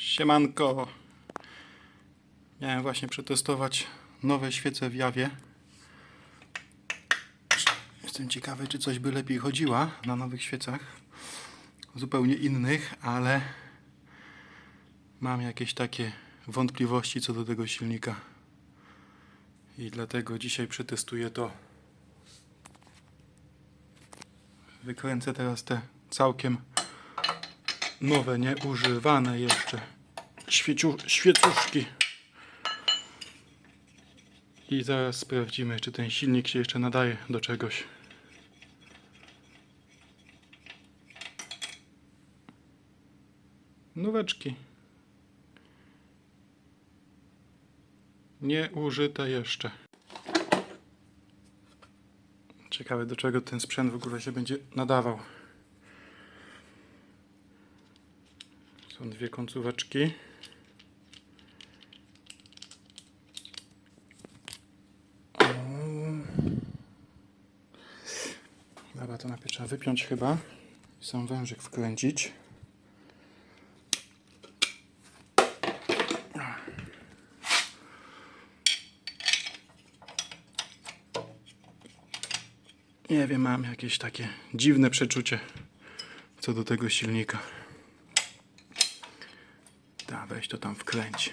Siemanko. Miałem właśnie przetestować nowe świece w Jawie. Jestem ciekawy, czy coś by lepiej chodziła na nowych świecach. Zupełnie innych, ale mam jakieś takie wątpliwości co do tego silnika. I dlatego dzisiaj przetestuję to. Wykręcę teraz te całkiem nowe, nieużywane jeszcze świeciu, świecuszki. I zaraz sprawdzimy, czy ten silnik się jeszcze nadaje do czegoś. Nóweczki. Nieużyte jeszcze. Ciekawe, do czego ten sprzęt w ogóle się będzie nadawał. Są dwie końcóweczki. Dobra, to najpierw trzeba wypiąć chyba i sam wężyk wkręcić. Nie wiem, mam jakieś takie dziwne przeczucie co do tego silnika. Da, weź to tam wkręć.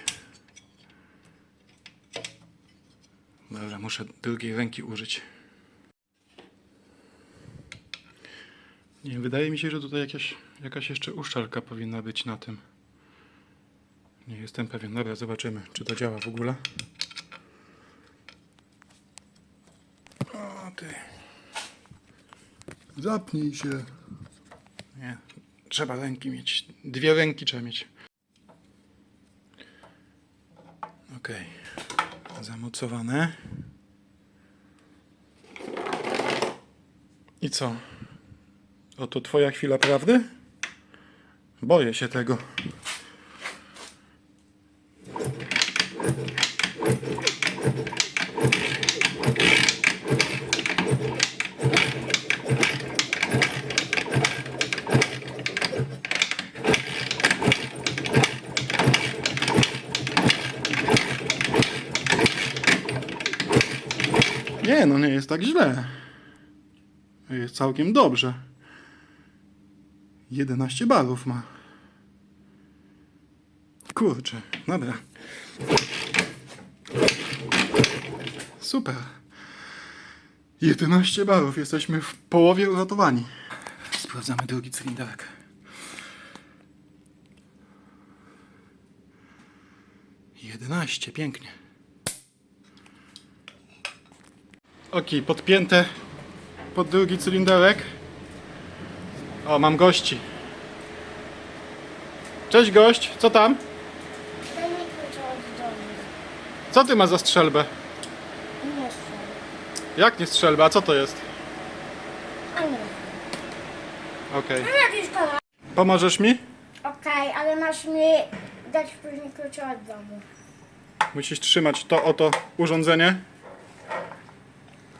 Dobra, muszę drugiej ręki użyć. Nie wydaje mi się, że tutaj jakaś, jakaś jeszcze uszczelka powinna być na tym. Nie jestem pewien. Dobra, zobaczymy, czy to działa w ogóle. O ty. Zapnij się. Nie, trzeba ręki mieć. Dwie ręki trzeba mieć. Okej. Zamocowane. I co? Oto twoja chwila prawdy? Boję się tego. Nie, no nie jest tak źle. Jest całkiem dobrze. 11 balów ma. Kurczę, dobra. Super. 11 balów, jesteśmy w połowie uratowani. Sprawdzamy drugi cylinderek. Jedenaście, pięknie. Ok, podpięte pod drugi cylinderek. O, mam gości. Cześć gość, co tam? Daj mi od domu. Co ty ma za strzelbę? Nie są. Jak nie strzelbę, a co to jest? A nie. Okej. Jakiś kolor. Pomożesz mi? Okej, ale masz mi dać później klucze od domu. Musisz trzymać to oto urządzenie.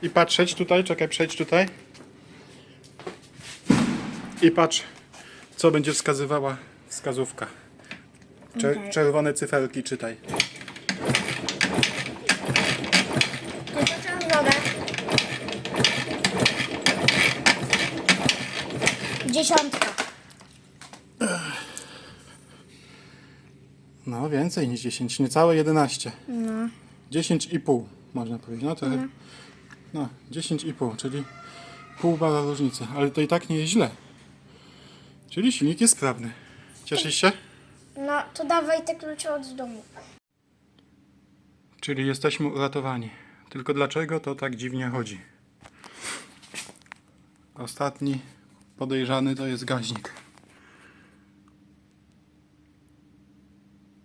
I patrzeć tutaj, czekaj, przejdź tutaj. I patrz, co będzie wskazywała wskazówka. Cze- Okej. Czerwone cyferki czytaj. Dziesiątka. No, więcej niż 10, niecałe 11. No. 10,5 można powiedzieć. No trochę. No, 10,5, czyli pół bala różnicy, ale to i tak nie jest źle. Czyli silnik jest sprawny. Cieszysz się? No, to dawaj te klucze od domu. Czyli jesteśmy uratowani. Tylko dlaczego to tak dziwnie chodzi? Ostatni podejrzany to jest gaźnik.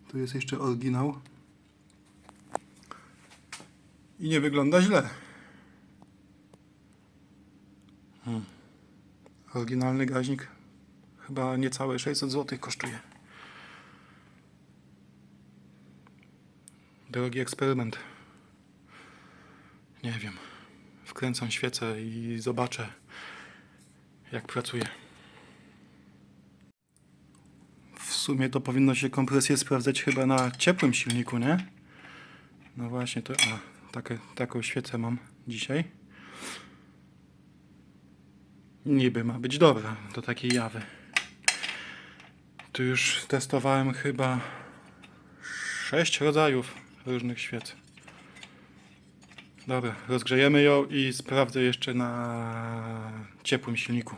Tu jest jeszcze oryginał. I nie wygląda źle. Oryginalny gaźnik chyba niecałe 600 zł kosztuje. Drogi eksperyment. Nie wiem. Wkręcam świecę i zobaczę, jak pracuje. W sumie to powinno się kompresję sprawdzać chyba na ciepłym silniku, nie? No właśnie, to a, takie, taką świecę mam dzisiaj. Niby ma być dobra do takiej jawy. Tu już testowałem chyba sześć rodzajów różnych świec. Dobra, rozgrzejemy ją i sprawdzę jeszcze na ciepłym silniku.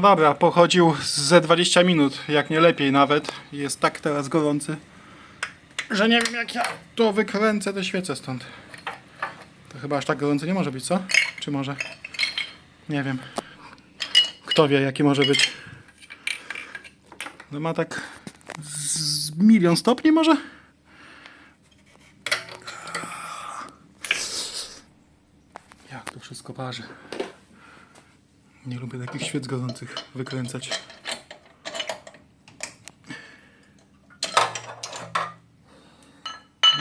No dobra, pochodził ze 20 minut, jak nie lepiej nawet. Jest tak teraz gorący, że nie wiem jak ja to wykręcę te świece stąd. To chyba aż tak gorący nie może być, co? Czy może? Nie wiem. Kto wie jaki może być. No ma tak z milion stopni może? Jak to wszystko parzy. Nie lubię takich świec gorących wykręcać.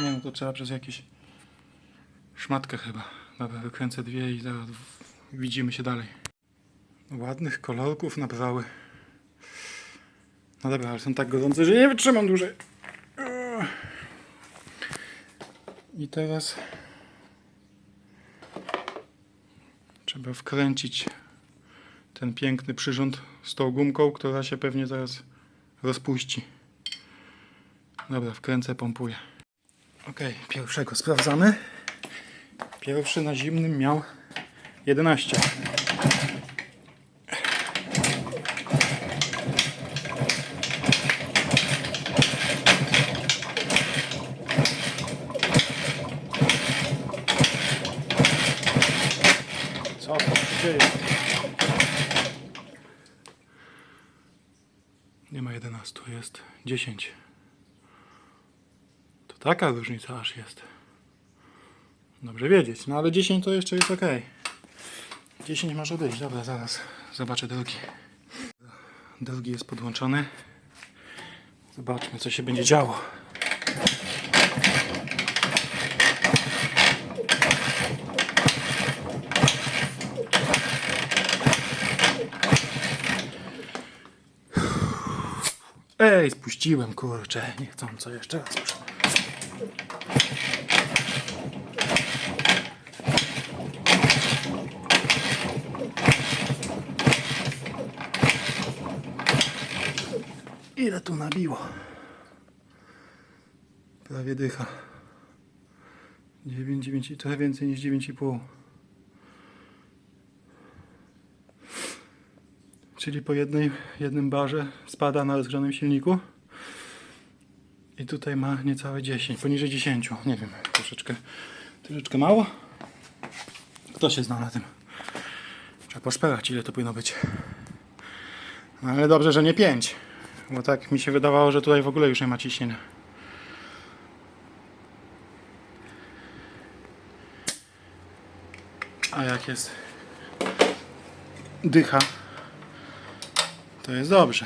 Nie no, to trzeba przez jakieś szmatkę chyba. Dobra, wykręcę dwie i zaraz widzimy się dalej. Ładnych kolorków nabrały. No dobra, ale są tak gorące, że nie wytrzymam dłużej. I teraz trzeba wkręcić ten piękny przyrząd z tą gumką, która się pewnie zaraz rozpuści. Dobra, wkręcę, pompuję. Ok, pierwszego sprawdzamy. Pierwszy na zimnym miał 11. Co to się dzieje? Ma 11, jest 10. To taka różnica aż jest. Dobrze wiedzieć, no ale 10 to jeszcze jest ok. 10 może być, dobra, zaraz zobaczę drugi. Drugi jest podłączony. Zobaczmy, co się będzie działo. Ej, spuściłem, kurczę, niechcąco jeszcze raz. muszę. Ile tu nabiło? Prawie dycha. 9, 9 i trochę więcej niż 9,5. Czyli po jednej, jednym barze spada na rozgrzanym silniku. I tutaj ma niecałe 10, poniżej 10. Nie wiem, troszeczkę, troszeczkę mało. Kto się zna na tym? Trzeba poszperać, ile to powinno być. No ale dobrze, że nie 5. Bo tak mi się wydawało, że tutaj w ogóle już nie ma ciśnienia. A jak jest dycha, to jest dobrze.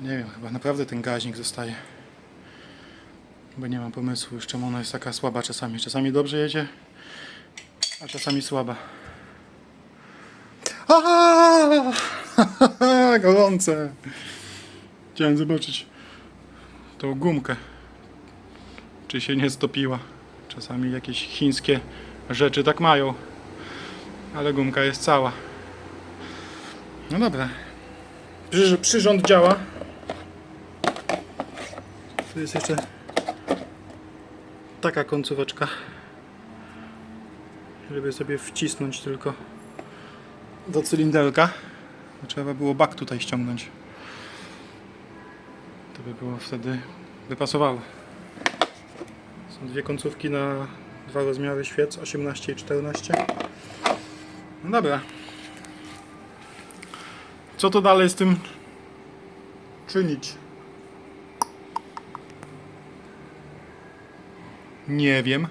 Nie wiem, chyba naprawdę ten gaźnik zostaje. Bo nie mam pomysłu już czemu ona jest taka słaba czasami. Czasami dobrze jedzie, a czasami słaba. Aha! Gorące! Chciałem zobaczyć tą gumkę. Czy się nie stopiła. Czasami jakieś chińskie rzeczy tak mają. Ale gumka jest cała. No dobra. Przy, przyrząd działa. Tu jest jeszcze taka końcóweczka. Żeby sobie wcisnąć tylko do cylinderka. Trzeba było bak tutaj ściągnąć. To by było wtedy wypasowało. Są dwie końcówki na dwa rozmiary świec 18 i 14. No dobra. Co to dalej z tym czynić? Nie wiem.